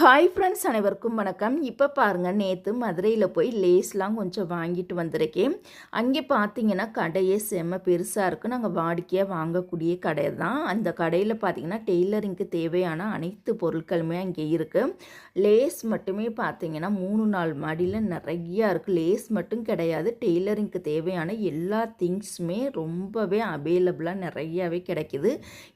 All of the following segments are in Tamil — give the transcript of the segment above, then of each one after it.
ஹாய் ஃப்ரெண்ட்ஸ் அனைவருக்கும் வணக்கம். இப்போ பாருங்கள் நேற்று மதுரையில் போய் லேஸ்லாம் கொஞ்சம் வாங்கிட்டு வந்திருக்கேன். அங்கே பார்த்தீங்கன்னா கடையே செம்ம பெருசாக இருக்குது நாங்கள் வாடிக்கையாக வாங்கக்கூடிய கடை தான். அந்த கடையில் பார்த்தீங்கன்னா டெய்லரிங்க்கு தேவையான அனைத்து பொருட்களுமே அங்கே இருக்குது லேஸ் மட்டுமே பார்த்தீங்கன்னா மூணு நாள் மாடியில் நிறையா இருக்குது லேஸ் மட்டும் கிடையாது டெய்லரிங்க்கு தேவையான எல்லா திங்ஸுமே ரொம்பவே அவைலபிளாக நிறையாவே கிடைக்கிது.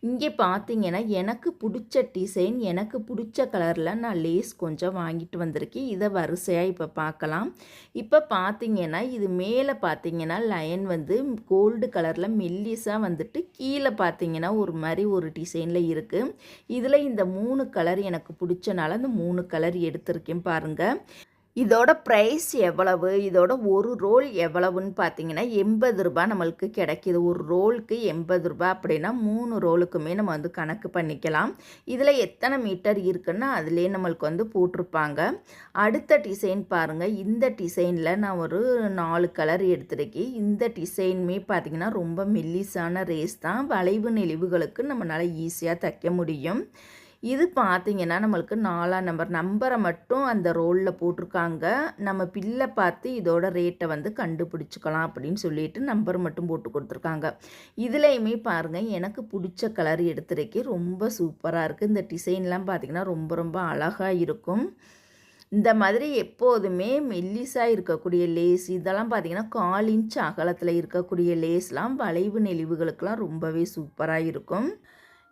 இங்கே பார்த்தீங்கன்னா எனக்கு பிடிச்ச டிசைன் எனக்கு பிடிச்ச கலரில் நான் லேஸ் கொஞ்சம் வாங்கிட்டு வந்திருக்கேன். இதை வரிசையாக இப்போ பார்க்கலாம். இப்போ பார்த்தீங்கன்னா இது மேலே பார்த்தீங்கன்னா லைன் வந்து கோல்டு கலரில் மெல்லிஸாக வந்துட்டு கீழே பார்த்தீங்கன்னா ஒரு மாதிரி ஒரு டிசைனில் இருக்குது இதில் இந்த மூணு கலர் எனக்கு பிடிச்சனால அந்த மூணு கலர் எடுத்திருக்கேன் பாருங்கள் இதோட ப்ரைஸ் எவ்வளவு? இதோட ஒரு ரோல் எவ்வளவுன்னு பார்த்தீங்கன்னா எண்பது ரூபாய் நம்மளுக்கு கிடைக்கிது. ஒரு ரோலுக்கு எண்பது ரூபா அப்படின்னா மூணு ரோலுக்குமே நம்ம வந்து கணக்கு பண்ணிக்கலாம். இதில் எத்தனை மீட்டர் இருக்குன்னா அதிலே நம்மளுக்கு வந்து போட்டிருப்பாங்க. அடுத்த டிசைன் பாருங்கள் இந்த டிசைனில் நான் ஒரு நாலு கலர் எடுத்திருக்கேன். இந்த டிசைனுமே பார்த்திங்கன்னா ரொம்ப மெல்லிஸான ரேஸ் தான். வளைவு நெளிவுகளுக்கு நம்மளால் ஈஸியாக தைக்க முடியும். இது பார்த்தீங்கன்னா நம்மளுக்கு நாலாம் நம்பர் நம்பரை மட்டும் அந்த ரோலில் போட்டிருக்காங்க. நம்ம பில்லை பார்த்து இதோட ரேட்டை வந்து கண்டுபிடிச்சிக்கலாம் அப்படின்னு சொல்லிட்டு நம்பர் மட்டும் போட்டு கொடுத்துருக்காங்க. இதுலேயுமே பாருங்கள் எனக்கு பிடிச்ச கலர் எடுத்துருக்கே ரொம்ப சூப்பராக இருக்குது இந்த டிசைன்லாம் பார்த்திங்கன்னா ரொம்ப ரொம்ப அழகாக இருக்கும். இந்த மாதிரி எப்போதுமே மெல்லிஸாக இருக்கக்கூடிய லேஸ் இதெல்லாம் பார்த்திங்கன்னா கால் இன்ச் அகலத்தில் இருக்கக்கூடிய லேஸ்லாம் வளைவு நெளிவுகளுக்கெல்லாம் ரொம்பவே சூப்பராக இருக்கும்.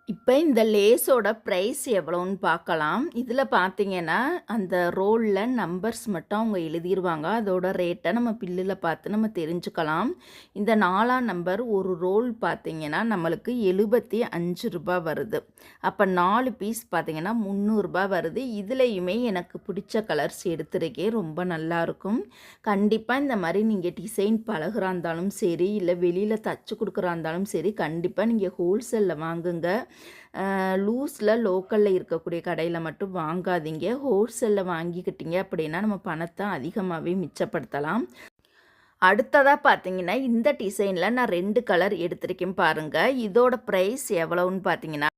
இப்போ இந்த லேஸோட ப்ரைஸ் எவ்வளோன்னு பார்க்கலாம். இதில் பார்த்தீங்கன்னா அந்த ரோலில் நம்பர்ஸ் மட்டும் அவங்க எழுதிடுவாங்க அதோட ரேட்டை நம்ம பில்லில் பார்த்து நம்ம தெரிஞ்சுக்கலாம். இந்த நாலாம் நம்பர் ஒரு ரோல் பார்த்தீங்கன்னா நம்மளுக்கு எழுபத்தி அஞ்சு ரூபா வருது. அப்போ நாலு பீஸ் பார்த்தீங்கன்னா முந்நூறுரூபா வருது. இதுலேயுமே எனக்கு பிடிச்ச கலர்ஸ் எடுத்துருக்கேன் ரொம்ப நல்லாயிருக்கும் கண்டிப்பாக இந்த மாதிரி நீங்கள் டிசைன் பழகிறா இருந்தாலும் சரி இல்லை வெளியில் தச்சு கொடுக்குறா இருந்தாலும் சரி கண்டிப்பாக நீங்கள் ஹோல்சேலில் வாங்குங்க. லூஸில் லோக்கலில் இருக்கக்கூடிய கடையில் மட்டும் வாங்காதீங்க. ஹோல்சேலில் வாங்கிக்கிட்டீங்க அப்படின்னா நம்ம பணத்தை அதிகமாகவே மிச்சப்படுத்தலாம். அடுத்ததாக பார்த்தீங்கன்னா இந்த டிசைனில் நான் ரெண்டு கலர் எடுத்திருக்கேன் பாருங்கள் இதோட ப்ரைஸ் எவ்வளோன்னு பார்த்தீங்கன்னா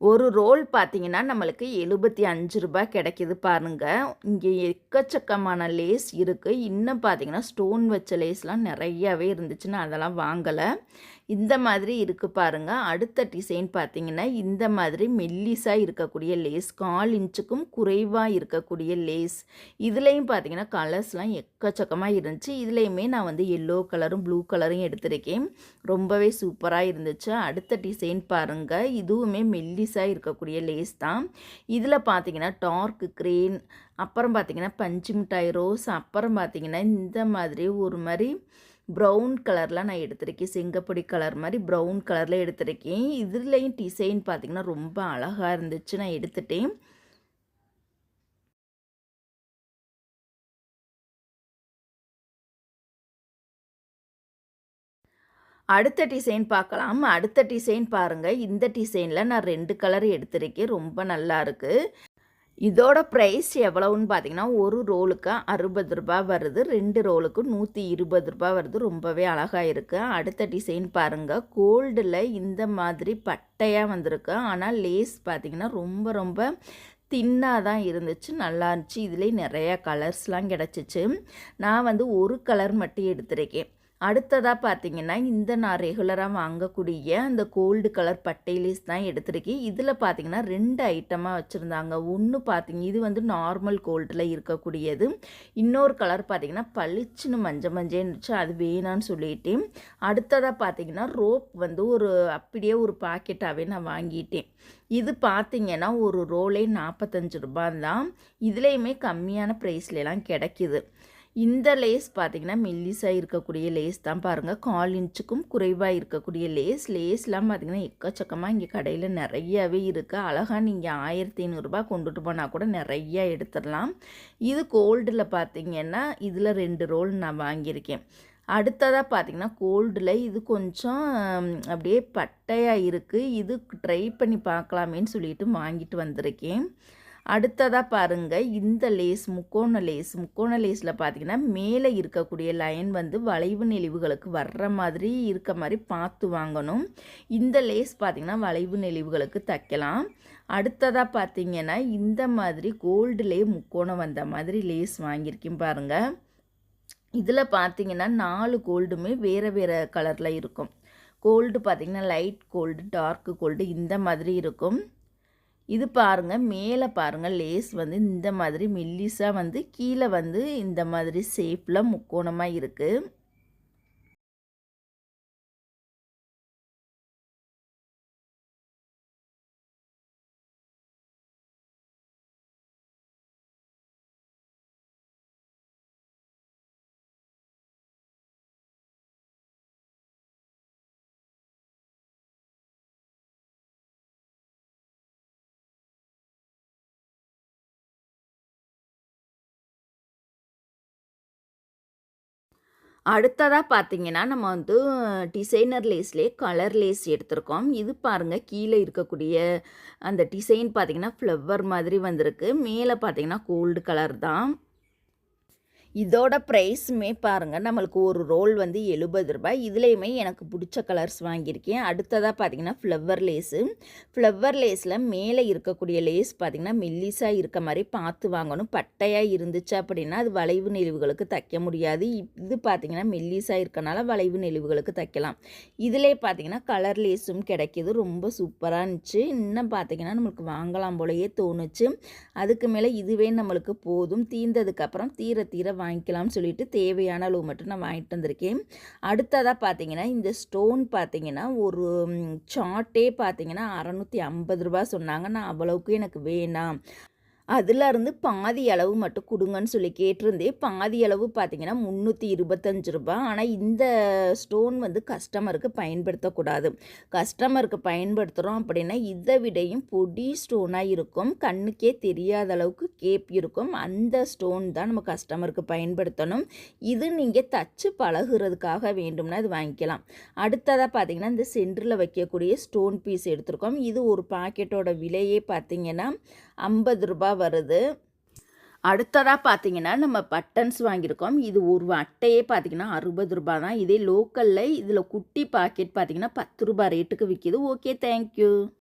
ஒரு ரோல் பார்த்தீங்கன்னா நம்மளுக்கு எழுபத்தி அஞ்சு ரூபாய் கிடைக்கிது பாருங்கள் இங்கே எக்கச்சக்கமான லேஸ் இருக்குது இன்னும் பார்த்தீங்கன்னா ஸ்டோன் வச்ச லேஸ்லாம் நிறையாவே இருந்துச்சுன்னு அதெல்லாம் வாங்கலை. இந்த மாதிரி இருக்குது பாருங்கள் அடுத்த டிசைன் பார்த்தீங்கன்னா இந்த மாதிரி மெல்லிஸாக இருக்கக்கூடிய லேஸ் கால் இன்ச்சுக்கும் குறைவாக இருக்கக்கூடிய லேஸ் இதுலேயும் பார்த்தீங்கன்னா கலர்ஸ்லாம் எக்கச்சக்கமாக இருந்துச்சு. இதுலேயுமே நான் வந்து எல்லோ கலரும் ப்ளூ கலரும் எடுத்திருக்கேன். ரொம்பவே சூப்பராக இருந்துச்சு. அடுத்த டிசைன் பாருங்கள் இதுவுமே மெல்லிஸாக இருக்கக்கூடிய லேஸ் தான். இதில் பார்த்தீங்கன்னா டார்க் க்ரீன் அப்புறம் பார்த்தீங்கன்னா பஞ்சு மிட்டாய் ரோஸ் அப்புறம் பார்த்தீங்கன்னா இந்த மாதிரி ஒரு மாதிரி ப்ரௌன் கலரில் நான் எடுத்திருக்கேன். செங்கப்பொடி கலர் மாதிரி ப்ரௌன் கலரில் எடுத்திருக்கேன். இதுலேயும் டிசைன் பார்த்திங்கன்னா ரொம்ப அழகாக இருந்துச்சு. நான் எடுத்துட்டேன். அடுத்த டிசைன் பார்க்கலாம். அடுத்த டிசைன் பாருங்கள் இந்த டிசைனில் நான் ரெண்டு கலர் எடுத்திருக்கேன். ரொம்ப நல்லா இருக்குது இதோட ப்ரைஸ் எவ்வளவுன்னு பார்த்தீங்கன்னா ஒரு ரோலுக்கு அறுபது ரூபா வருது. ரெண்டு ரோலுக்கு நூற்றி இருபது ரூபா வருது. ரொம்பவே அழகாக இருக்குது அடுத்த டிசைன் பாருங்கள் கோல்டில் இந்த மாதிரி பட்டையாக வந்திருக்கு. ஆனால் லேஸ் பார்த்திங்கன்னா ரொம்ப ரொம்ப தின்னாக தான் இருந்துச்சு. நல்லா இருந்துச்சு. இதுலேயே நிறையா கலர்ஸ்லாம் கிடச்சிச்சு. நான் வந்து ஒரு கலர் மட்டும் எடுத்திருக்கேன். அடுத்ததாக பார்த்தீங்கன்னா இந்த நான் ரெகுலராக வாங்கக்கூடிய அந்த கோல்டு கலர் பட்டையிலேஸ் தான் எடுத்திருக்கேன். இதில் பார்த்தீங்கன்னா ரெண்டு ஐட்டமாக வச்சுருந்தாங்க. ஒன்று பார்த்தீங்க இது வந்து நார்மல் கோல்டில் இருக்கக்கூடியது. இன்னொரு கலர் பார்த்தீங்கன்னா பளிச்சுன்னு மஞ்சள் மஞ்சள் இருந்துச்சு அது வேணான்னு சொல்லிட்டு அடுத்ததாக பார்த்தீங்கன்னா ரோப் வந்து ஒரு அப்படியே ஒரு பாக்கெட்டாகவே நான் வாங்கிட்டேன். இது பார்த்தீங்கன்னா ஒரு ரோலே நாற்பத்தஞ்சு ரூபாய் தான் இதுலேயுமே கம்மியான ப்ரைஸ்லாம் கிடைக்கிது. இந்த லேஸ் பார்த்திங்கன்னா மெல்லிஸாக இருக்கக்கூடிய லேஸ் தான் பாருங்கள் கால் இன்ச்சுக்கும் குறைவாக இருக்கக்கூடிய லேஸ் லேஸ்லாம் பார்த்திங்கன்னா எக்கச்சக்கமாக இங்கே கடையில் நிறையாவே இருக்குது அழகாக நீங்கள் ஆயிரத்தி ஐநூறுரூபா கொண்டுட்டு போனால் கூட நிறையா எடுத்துடலாம். இது கோல்டில் பார்த்திங்கன்னா இதில் ரெண்டு ரோல் நான் வாங்கியிருக்கேன். அடுத்ததாக பார்த்திங்கன்னா கோல்டில் இது கொஞ்சம் அப்படியே பட்டையாக இருக்குது இது ட்ரை பண்ணி பார்க்கலாமேன்னு சொல்லிட்டு வாங்கிட்டு வந்திருக்கேன். அடுத்ததாக பாருங்கள் இந்த லேஸ் முக்கோண லேஸ் முக்கோண லேஸில் பார்த்தீங்கன்னா மேலே இருக்கக்கூடிய லைன் வந்து வளைவு நெளிவுகளுக்கு வர்ற மாதிரி இருக்க மாதிரி பார்த்து வாங்கணும். இந்த லேஸ் பார்த்திங்கன்னா வளைவு நெளிவுகளுக்கு தைக்கலாம். அடுத்ததாக பார்த்தீங்கன்னா இந்த மாதிரி கோல்டுலே முக்கோணம் வந்த மாதிரி லேஸ் வாங்கியிருக்கேன் பாருங்கள் இதில் பார்த்தீங்கன்னா நாலு கோல்டுமே வேறு வேறு கலரில் இருக்கும். கோல்டு பார்த்திங்கன்னா லைட் கோல்டு டார்க்கு கோல்டு இந்த மாதிரி இருக்கும். இது பாருங்கள் மேலே பாருங்கள் லேஸ் வந்து இந்த மாதிரி மெல்லிஸாக வந்து கீழே வந்து இந்த மாதிரி ஷேப்பில் முக்கோணமாக இருக்குது அடுத்ததாக பார்த்தீங்கன்னா நம்ம வந்து டிசைனர் லேஸ்லேயே கலர் லேஸ் எடுத்திருக்கோம். இது பாருங்கள் கீழே இருக்கக்கூடிய அந்த டிசைன் பார்த்திங்கன்னா ஃப்ளவர் மாதிரி வந்திருக்கு. மேலே பார்த்தீங்கன்னா கோல்டு கலர் தான். இதோட ப்ரைஸுமே பாருங்கள் நம்மளுக்கு ஒரு ரோல் வந்து எழுபது ரூபாய். இதுலேயுமே எனக்கு பிடிச்ச கலர்ஸ் வாங்கியிருக்கேன். அடுத்ததாக பார்த்தீங்கன்னா ஃப்ளவர் லேஸு ஃப்ளவர் லேஸில் மேலே இருக்கக்கூடிய லேஸ் பார்த்திங்கன்னா மெல்லிஸாக இருக்க மாதிரி பார்த்து வாங்கணும். பட்டையாக இருந்துச்சு அப்படின்னா அது வளைவு நெளிவுகளுக்கு தைக்க முடியாது. இது பார்த்திங்கன்னா மெல்லிஸாக இருக்கனால வளைவு நெளிவுகளுக்கு தைக்கலாம். இதிலே பார்த்திங்கன்னா கலர் லேஸும் கிடைக்கிது. ரொம்ப சூப்பராக இருந்துச்சு. இன்னும் பார்த்திங்கன்னா நம்மளுக்கு வாங்கலாம் போலயே தோணுச்சு. அதுக்கு மேலே இதுவே நம்மளுக்கு போதும். தீர்ந்ததுக்கப்புறம் தீர தீர வாங்கிக்கலாம்னு சொல்லிட்டு தேவையான அளவு மட்டும் நான் வாங்கிட்டு வந்திருக்கேன். அடுத்ததாக பார்த்தீங்கன்னா இந்த ஸ்டோன் பார்த்தீங்கன்னா ஒரு சார்ட்டே பார்த்தீங்கன்னா அறநூற்றி ஐம்பது ரூபா சொன்னாங்க. நான் அவ்வளவுக்கு எனக்கு வேணாம். இருந்து பாதி அளவு மட்டும் கொடுங்கன்னு சொல்லி கேட்டிருந்தே பாதி அளவு பார்த்தீங்கன்னா முந்நூற்றி இருபத்தஞ்சு ரூபா ஆனால் இந்த ஸ்டோன் வந்து கஸ்டமருக்கு பயன்படுத்தக்கூடாது. கஸ்டமருக்கு பயன்படுத்துகிறோம் அப்படின்னா இதை விடையும் பொடி ஸ்டோனாக இருக்கும் கண்ணுக்கே தெரியாத அளவுக்கு கேப் இருக்கும். அந்த ஸ்டோன் தான் நம்ம கஸ்டமருக்கு பயன்படுத்தணும். இது நீங்கள் தச்சு பழகுறதுக்காக வேண்டும்னா இது வாங்கிக்கலாம். அடுத்ததாக பார்த்தீங்கன்னா இந்த சென்டரில் வைக்கக்கூடிய ஸ்டோன் பீஸ் எடுத்திருக்கோம். இது ஒரு பாக்கெட்டோட விலையே பார்த்தீங்கன்னா ஐம்பது ரூபா வருது. அடுத்ததாக பார்த்தீங்கன்னா நம்ம பட்டன்ஸ் வாங்கியிருக்கோம். இது ஒரு அட்டையே பார்த்தீங்கன்னா அறுபது ரூபா தான். இதே லோக்கலில் இதில் குட்டி பாக்கெட் பார்த்தீங்கன்னா பத்து ரூபா ரேட்டுக்கு விற்கிது ஓகே தேங்க்யூ